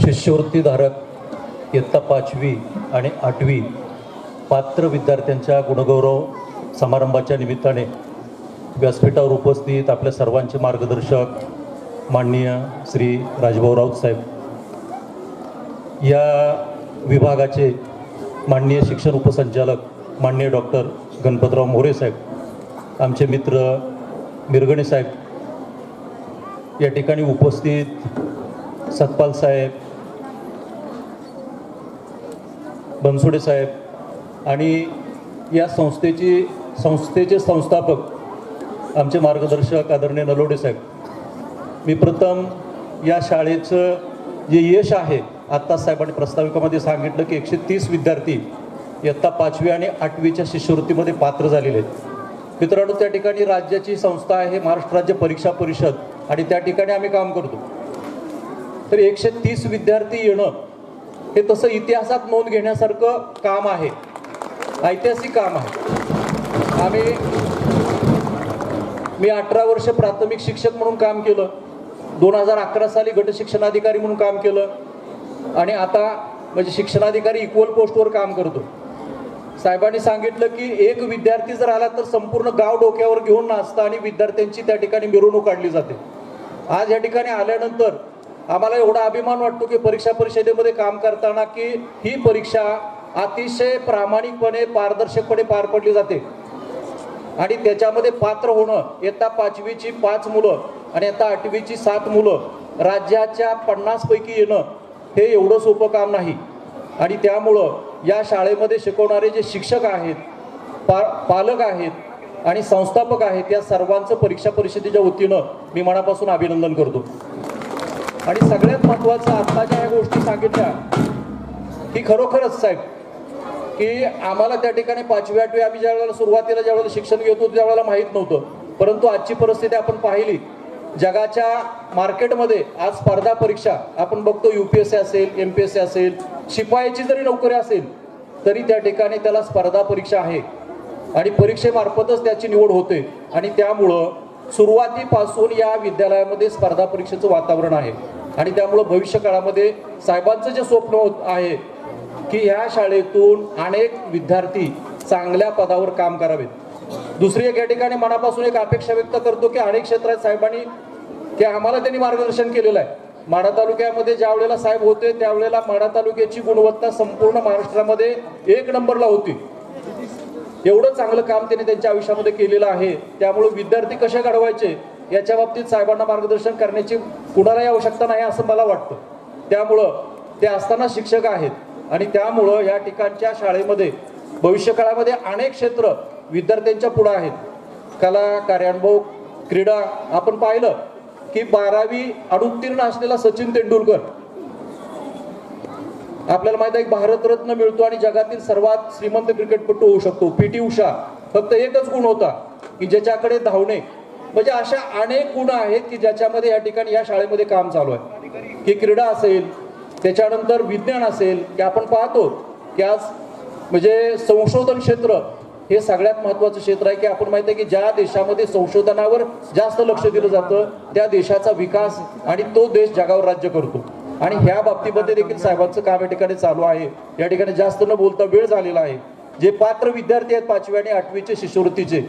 शिष्यवृत्तीधारक इयत्ता पाचवी आणि आठवी पात्र विद्यार्थ्यांच्या गुणगौरव समारंभाच्या निमित्ताने व्यासपीठावर उपस्थित आपल्या सर्वांचे मार्गदर्शक माननीय श्री राजभाऊ राऊत साहेब. या विभागाचे माननीय शिक्षण उपसंचालक माननीय डॉक्टर गणपतराव मोरे साहेब आमचे मित्र मिरगणे साहेब या ठिकाणी उपस्थित सतपाल साहेब बनसोडे साहेब आणि या संस्थेची संस्थेचे संस्थापक आमचे मार्गदर्शक आदरणीय नलोडे साहेब. मी प्रथम या शाळेचं जे यश आहे आत्ता साहेबांनी प्रस्ताविकामध्ये सांगितलं की एकशे तीस विद्यार्थी इयत्ता पाचवी आणि आठवीच्या शिष्यवृत्तीमध्ये पात्र झालेले आहेत. मित्रांनो त्या ठिकाणी राज्याची संस्था आहे महाराष्ट्र राज्य परीक्षा परिषद आणि त्या ठिकाणी आम्ही काम करतो. तर एकशे तीस विद्यार्थी येणं हे तसं इतिहासात नोंद घेण्यासारखं काम आहे. ऐतिहासिक काम आहे. आम्ही मी अठरा वर्ष प्राथमिक शिक्षक म्हणून काम केलं. दोन हजार अकरा साली गट शिक्षणाधिकारी म्हणून काम केलं. आणि आता म्हणजे शिक्षणाधिकारी इक्वल पोस्टवर काम करतो. साहेबांनी सांगितलं की एक विद्यार्थी जर आला तर संपूर्ण गाव डोक्यावर घेऊन नाचतं आणि विद्यार्थ्यांची त्या ठिकाणी मिरवणूक काढली जाते. आज या ठिकाणी आल्यानंतर आम्हाला एवढा अभिमान वाटतो की परीक्षा परिषदेमध्ये काम करताना की ही परीक्षा अतिशय प्रामाणिकपणे पारदर्शकपणे पार पडली जाते. आणि त्याच्यामध्ये पात्र होणं इयत्ता पाचवीची पाच मुलं आणि इयत्ता आठवीची सात मुलं राज्याच्या पन्नासपैकी येणं हे एवढं सोपं काम नाही. आणि त्यामुळं या शाळेमध्ये शिकवणारे जे शिक्षक आहेत पा पालक आहेत आणि संस्थापक आहेत या सर्वांचं परीक्षा परिषदेच्या वतीनं मी मनापासून अभिनंदन करतो. आणि सगळ्यात महत्त्वाचं आत्ताच्या ह्या गोष्टी सांगितल्या की खरोखरच साहेब की आम्हाला त्या ठिकाणी पाचवी आठवी आम्ही ज्या वेळेला सुरुवातीला ज्या वेळेला शिक्षण घेत होतो त्यावेळेला माहीत नव्हतं. परंतु आजची परिस्थिती आपण पाहिली. जगाच्या मार्केटमध्ये आज स्पर्धा परीक्षा आपण बघतो यू पी एस सी असेल एम पी एस सी असेल शिपायाची जरी नोकरी असेल तरी त्या ठिकाणी त्याला स्पर्धा परीक्षा आहे. आणि परीक्षेमार्फतच त्याची निवड होते. आणि त्यामुळं सुरुवातीपासून या विद्यालयामध्ये स्पर्धा परीक्षेचं वातावरण आहे. आणि त्यामुळं भविष्य काळामध्ये साहेबांचं जे स्वप्न होत आहे की ह्या शाळेतून अनेक विद्यार्थी चांगल्या पदावर काम करावेत. दुसरी एक या ठिकाणी मनापासून एक अपेक्षा व्यक्त करतो की अनेक क्षेत्रात साहेबांनी की आम्हाला त्यांनी मार्गदर्शन केलेलं आहे. माढा तालुक्यामध्ये ज्या वेळेला साहेब होते त्यावेळेला माढा तालुक्याची गुणवत्ता संपूर्ण महाराष्ट्रामध्ये एक नंबरला होती. एवढं चांगलं काम त्यांनी त्यांच्या आयुष्यामध्ये केलेलं आहे. त्यामुळे विद्यार्थी कसे घडवायचे? याच्या बाबतीत साहेबांना मार्गदर्शन करण्याची कुणालाही आवश्यकता नाही असं मला वाटतं. त्यामुळं ते असताना शिक्षक आहेत आणि त्यामुळं या ठिकाणच्या शाळेमध्ये भविष्यकाळामध्ये अनेक क्षेत्र विद्यार्थ्यांच्या पुढं आहेत. कला कार्यानुभव क्रीडा आपण पाहिलं की बारावी अनुत्तीर्ण असलेला सचिन तेंडुलकर. आपल्याला माहीत आहे भारतरत्न मिळतो आणि जगातील सर्वात श्रीमंत क्रिकेटपटू होऊ शकतो. P T Usha. फक्त एकच गुण होता की ज्याच्याकडे धावणे म्हणजे अशा अनेक गुण आहेत की ज्याच्यामध्ये या ठिकाणी या शाळेमध्ये काम चालू आहे. की क्रीडा असेल त्याच्यानंतर विज्ञान असेल की आपण पाहतो की आज म्हणजे संशोधन क्षेत्र हे सगळ्यात महत्त्वाचं क्षेत्र आहे की आपण माहिती आहे की ज्या देशामध्ये संशोधनावर जास्त लक्ष दिलं जातं त्या देशाचा विकास आणि तो देश जगावर राज्य करतो. आणि ह्या बाबतीमध्ये देखील साहेबांचं काम या ठिकाणी चालू आहे. या ठिकाणी जास्त न बोलता वेळ झालेला आहे. जे पात्र विद्यार्थी आहेत पाचवी आणि आठवीचे शिष्यवृत्तीचे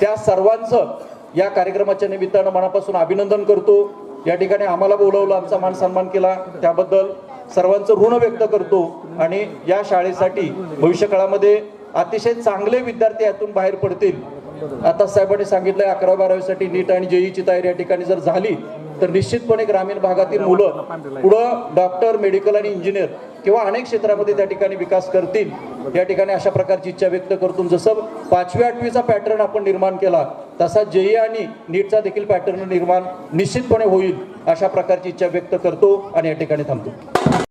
त्या सर्वांचं या कार्यक्रमाच्या निमित्तानं मनापासून अभिनंदन करतो. या ठिकाणी आम्हाला बोलवलं आमचा मान सन्मान केला. त्याबद्दल सर्वांचं ऋण व्यक्त करतो आणि या शाळेसाठी भविष्यकाळामध्ये अतिशय चांगले विद्यार्थी यातून बाहेर पडतील. आता साहेबांनी सांगितलंय अकरा बारावीसाठी नीट आणि जेईची तयारी या ठिकाणी जर झाली तर निश्चितपणे ग्रामीण भागातील मुलं पुढं डॉक्टर मेडिकल आणि इंजिनियर किंवा अनेक क्षेत्रामध्ये त्या ठिकाणी विकास करतील. या ठिकाणी अशा प्रकारची इच्छा व्यक्त करतो. जसं पाचवी आठवीचा पॅटर्न आपण निर्माण केला तसा जेई आणि नीटचा देखील पॅटर्न निर्माण निश्चितपणे होईल अशा प्रकारची इच्छा व्यक्त करतो आणि या ठिकाणी थांबतो.